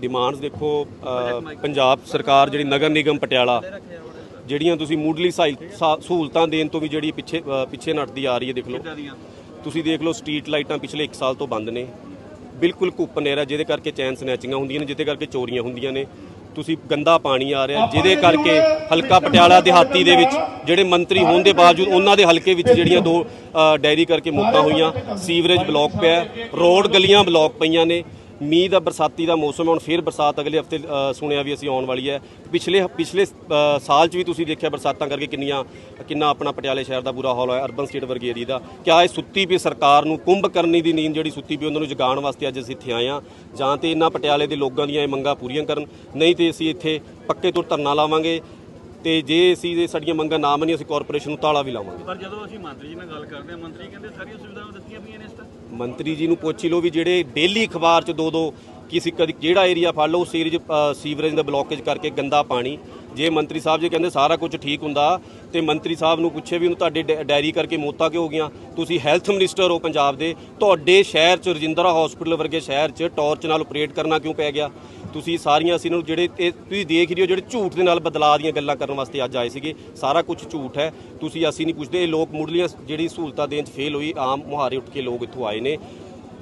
Demands ਦੇਖੋ ਪੰਜਾਬ ਸਰਕਾਰ ਜਿਹੜੀ ਨਗਰ ਨਿਗਮ ਪਟਿਆਲਾ, ਜਿਹੜੀਆਂ ਤੁਸੀਂ ਮੂਡਲੀ ਸਹੂਲਤਾਂ ਦੇਣ ਤੋਂ ਵੀ ਜਿਹੜੀ ਪਿੱਛੇ ਪਿੱਛੇ ਨੱਟਦੀ ਆ ਰਹੀ ਹੈ, ਦੇਖ ਲਓ। ਤੁਸੀਂ ਦੇਖ ਲਓ, ਸਟਰੀਟ ਲਾਈਟਾਂ ਪਿਛਲੇ 1 ਸਾਲ ਤੋਂ ਬੰਦ ਨੇ। ਬਿਲਕੁਲ ਕੁੱਪ ਏਰਾ ਜਿਹਦੇ ਕਰਕੇ ਚੈਨ ਸਨੈਚਿੰਗਾਂ ਹੁੰਦੀਆਂ ਨੇ, ਜਿਹਦੇ ਕਰਕੇ ਚੋਰੀਆਂ ਹੁੰਦੀਆਂ ਨੇ। ਤੁਸੀਂ ਗੰਦਾ ਪਾਣੀ ਆ ਰਿਹਾ ਜਿਹਦੇ ਕਰਕੇ ਹਲਕਾ ਪਟਿਆਲਾ ਦਿਹਾਤੀ ਦੇ ਵਿੱਚ ਜਿਹੜੇ ਮੰਤਰੀ ਹੋਣ ਦੇ ਬਾਵਜੂਦ ਉਹਨਾਂ ਦੇ ਹਲਕੇ ਵਿੱਚ ਜਿਹੜੀਆਂ ਦੋ ਅ, ਡਾਇਰੀ ਕਰਕੇ ਮੌਤਾਂ ਹੋਈਆਂ ਸੀਵਰੇਜ ਬਲੌਕ ਪਿਆ ਰੋਡ ਗਲੀਆਂ ਬਲੌਕ ਪਈਆਂ ਨੇ ਮੀਂਹ ਦਾ ਬਰਸਾਤੀ ਦਾ ਮੌਸਮ ਹੈ, ਹੁਣ ਫੇਰ ਬਰਸਾਤ ਅਗਲੇ ਹਫ਼ਤੇ ਸੁਣਿਆ ਵੀ ਅਸੀਂ ਆਉਣ ਵਾਲੀ ਹੈ। ਪਿਛਲੇ ਪਿਛਲੇ ਸਾਲ 'ਚ ਵੀ ਤੁਸੀਂ ਦੇਖਿਆ ਬਰਸਾਤਾਂ ਕਰਕੇ ਕਿੰਨੀਆਂ ਕਿੰਨਾ ਆਪਣਾ ਪਟਿਆਲੇ ਸ਼ਹਿਰ ਦਾ ਬੁਰਾ ਹਾਲ ਹੋਇਆ ਅਰਬਨ ਸਟੇਟ ਵਰਗੇ ਏਰੀਆ ਦਾ। ਕਿਆ ਇਹ ਸੁੱਤੀ ਪਈ ਸਰਕਾਰ ਨੂੰ ਕੁੰਭ ਕਰਨੀ ਦੀ ਨੀਂਦ ਜਿਹੜੀ ਸੁੱਤੀ ਪਈ ਉਹਨਾਂ ਨੂੰ ਜਗਾਉਣ ਵਾਸਤੇ ਅੱਜ ਅਸੀਂ ਇੱਥੇ ਆਏ ਹਾਂ। ਜਾਂ ਤੇ ਇਹਨਾਂ ਪਟਿਆਲੇ ਦੇ ਲੋਕਾਂ ਦੀਆਂ ਇਹ ਮੰਗਾਂ ਪੂਰੀਆਂ ਕਰਨ ਨਹੀਂ ਤੇ ਅਸੀਂ ਇੱਥੇ ਪੱਕੇ ਤੋਂ ਧਰਨਾ ਲਾਵਾਂਗੇ। ਤੇ ਜੇ ਅਸੀਂ ਇਹ ਸਾਡੀਆਂ ਮੰਗਾਂ ਨਾ ਮੰਨੀ ਅਸੀਂ ਕਾਰਪੋਰੇਸ਼ਨ ਨੂੰ ਤਾਲਾ ਵੀ ਲਾਵਾਂਗੇ। ਪਰ ਜਦੋਂ ਅਸੀਂ ਮੰਤਰੀ ਜੀ ਨਾਲ ਗੱਲ ਕਰਦੇ ਹਾਂ ਮੰਤਰੀ ਕਹਿੰਦੇ ਸਾਰੀਆਂ ਸੁਵਿਧਾਵਾਂ ਦਿੱਤੀਆਂ ਪਈਆਂ ਨੇ ਇਸ ਤੱਕ ਮੰਤਰੀ ਜੀ ਨੂੰ ਪੁੱਛ ਲਓ ਵੀ ਜਿਹੜੇ ਡੇਲੀ ਅਖਬਾਰ 'ਚ ਦੋ ਦੋ ਕਿਸੇ ਕਦੀ ਜਿਹੜਾ ਏਰੀਆ ਫੜ ਲਓ ਉਸ ਏਰੀਆ 'ਚ ਅ, ਸੀਵਰੇਜ ਦਾ ਬਲੌਕੇਜ ਕਰਕੇ ਗੰਦਾ ਪਾਣੀ। ਜੇ ਮੰਤਰੀ ਸਾਹਿਬ ਜੀ ਕਹਿੰਦੇ ਸਾਰਾ ਕੁਝ ਠੀਕ ਹੁੰਦਾ ਤੇ ਮੰਤਰੀ ਸਾਹਿਬ ਨੂੰ ਪੁੱਛੇ ਵੀ ਉਹਨੂੰ ਤੁਹਾਡੇ ਡਾਇਰੀ ਕਰਕੇ ਮੌਤਾਂ ਕਿਉਂ ਹੋ ਗਈਆਂ? ਤੁਸੀਂ ਹੈਲਥ ਮਿਨਿਸਟਰ ਹੋ ਪੰਜਾਬ ਦੇ। ਤੁਹਾਡੇ ਸ਼ਹਿਰ 'ਚ ਰਜਿੰਦਰਾ ਹਸਪੀਟਲ ਵਰਗੇ ਸ਼ਹਿਰ 'ਚ ਟਾਰਚ ਨਾਲ ਆਪਰੇਟ ਕਰਨਾ ਕਿਉਂ ਪੈ ਗਿਆ? ਤੁਸੀਂ ਸਾਰੀਆਂ ਅਸੀਂ ਨੂੰ ਜਿਹੜੇ ਇਹ ਤੁਸੀਂ ਦੇਖ ਰਹੇ ਹੋ ਜਿਹੜੇ ਝੂਠ ਦੇ ਨਾਲ ਬਦਲਾਅ ਦੀਆਂ ਗੱਲਾਂ ਕਰਨ ਵਾਸਤੇ ਅੱਜ ਆਏ ਸੀਗੇ। ਸਾਰਾ ਕੁਝ ਝੂਠ ਹੈ। ਤੁਸੀਂ ਅਸੀਂ ਨਹੀਂ ਪੁੱਛਦੇ। ਇਹ ਲੋਕ ਮੁੱਢਲੀਆਂ ਜਿਹੜੀ ਸਹੂਲਤਾਂ ਦੇਣ 'ਚ ਫੇਲ ਹੋਈ, ਆਮ ਮੁਹਾਰੇ ਉੱਠ ਕੇ ਲੋਕ ਇੱਥੋਂ ਆਏ ਨੇ।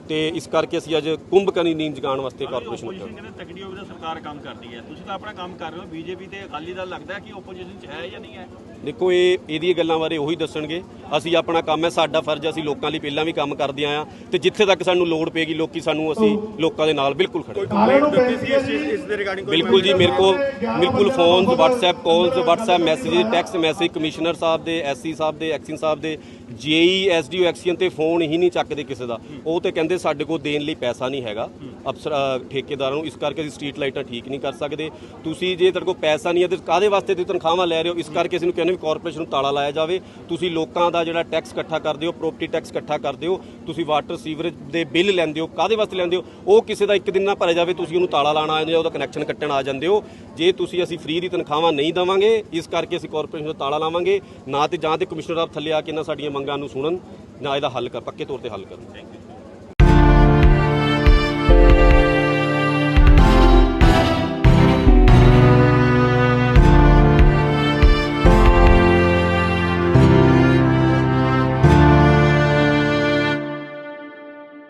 ਤੇ ਇਸ ਕਰਕੇ ਅਸੀਂ ਅੱਜ ਕੁੰਭਕਰਨੀ ਨੀਂਦ ਜਗਾਉਣ ਵਾਸਤੇ ਕਾਰਪੋਰੇਸ਼ਨ ਨੂੰ ਕਹਿੰਦੇ ਤਕੜੀ ਹੋਵੇ ਤਾਂ ਸਰਕਾਰ ਕੰਮ ਕਰਦੀ ਹੈ। ਤੁਸੀਂ ਤਾਂ ਆਪਣਾ ਕੰਮ ਕਰ ਰਹੇ ਹੋ ਬੀਜੇਪੀ ਤੇ ਅਕਾਲੀ ਦਲ ਲੱਗਦਾ ਹੈ ਕਿ ਆਪੋਜੀਸ਼ਨ ਚ ਹੈ ਜਾਂ ਨਹੀਂ ਹੈ? ਦੇਖੋ ਇਹ ਇਹਦੀਆਂ ਗੱਲਾਂ ਬਾਰੇ ਉਹੀ ਦੱਸਣਗੇ। ਅਸੀਂ ਆਪਣਾ ਕੰਮ ਹੈ ਸਾਡਾ ਫਰਜ਼ ਹੈ ਅਸੀਂ ਲੋਕਾਂ ਲਈ ਪਹਿਲਾਂ ਵੀ ਕੰਮ ਕਰਦੇ ਆਏ ਆ ਤੇ ਜਿੱਥੇ ਤੱਕ ਸਾਨੂੰ ਲੋੜ ਪਏਗੀ ਲੋਕੀ ਸਾਨੂੰ ਅਸੀਂ ਲੋਕਾਂ ਦੇ ਨਾਲ ਬਿਲਕੁਲ ਖੜੇ ਹਾਂ। ਬਿਲਕੁਲ ਜੀ ਮੇਰੇ ਕੋਲ ਬਿਲਕੁਲ phones WhatsApp calls WhatsApp message text message commissioner ਸਾਹਿਬ ਦੇ ਐਸਸੀ ਸਾਹਿਬ ਦੇ ਐਕਸਿੰਗ ਸਾਹਿਬ ਦੇ ਜੇਈ ਐਸਡੀਓ ਐਕਸੀਅਨ ਤੇ ਫੋਨ ਹੀ ਨਹੀਂ ਚੱਕਦੇ ਕਿਸੇ ਦਾ। ਉਹ ਤੇ ਕਹਿੰਦੇ ਸਾਡੇ ਕੋਲ ਦੇਣ ਲਈ ਪੈਸਾ ਨਹੀਂ ਹੈਗਾ। ਅਫਸਰ ਠੇਕੇਦਾਰਾਂ ਨੂੰ ਇਸ ਕਰਕੇ ਅਸੀਂ ਸਟਰੀਟ ਲਾਈਟਾਂ ਠੀਕ ਨਹੀਂ ਕਰ ਸਕਦੇ। ਤੁਸੀਂ ਜੇ ਤੁਹਾਡੇ ਕੋਲ ਪੈਸਾ ਨਹੀਂ ਹੈ ਤੇ ਕਾਦੇ ਵਾਸਤੇ ਤੁਸੀਂ ਤਨਖਾਹਾਂ ਲੈ ਰਹੇ ਹੋ? ਇਸ ਕਰਕੇ ਅਸੀਂ ਨੂੰ ਕਹਿੰਦੇ ਵੀ ਕਾਰਪੋਰੇਸ਼ਨ ਨੂੰ ਤਾਲਾ ਲਾਇਆ ਜਾਵੇ। ਤੁਸੀਂ ਲੋਕਾਂ ਦਾ ਜਿਹੜਾ ਟੈਕਸ ਇਕੱਠਾ ਕਰਦੇ ਹੋ ਪ੍ਰੋਪਰਟੀ ਟੈਕਸ ਇਕੱਠਾ ਕਰਦੇ ਹੋ ਤੁਸੀਂ ਵਾਟਰ ਸੀਵਰੇਜ ਦੇ ਬਿੱਲ ਲੈਂਦੇ ਹੋ ਕਾਦੇ ਵਾਸਤੇ ਲੈਂਦੇ ਹੋ? ਉਹ ਕਿਸੇ ਦਾ ਇੱਕ ਦਿਨ ਨਾ ਭਰਿਆ ਜਾਵੇ ਤੁਸੀਂ ਉਹਨੂੰ ਤਾਲਾ ਲਾਣਾ ਆ ਜਾਂਦੇ ਹੋ ਉਹਦਾ ਕਨੈਕਸ਼ਨ ਕੱਟਣ ਆ ਜਾਂਦੇ ਹੋ। ਜੇ ਤੁਸੀਂ ਅਸੀਂ ਫ੍ਰੀ ਦੀ ਤਨਖਾਹਾਂ ਨਹੀਂ ਦੇਵਾਂਗੇ ਇਸ ਕਰਕੇ ਅਸੀਂ ਕਾਰਪੋਰੇਸ਼ਨ ਨੂੰ ਤਾਲਾ ਲਾਵਾਂਗੇ। ਨਾ ਤੇ ਜਾਂ ਤੇ ਕਮਿਸ਼ਨਰ ਆਫ ਥੱਲੇ ਆ ਕੇ ਇਹਨਾਂ ਸਾਡੀਆਂ ਮੰਗਾਂ ਨੂੰ ਸੁਣਨ ਨਾ ਇਹਦਾ ਹੱਲ ਕਰ ਪੱਕੇ ਤੌਰ ਤੇ ਹੱਲ ਕਰਨ।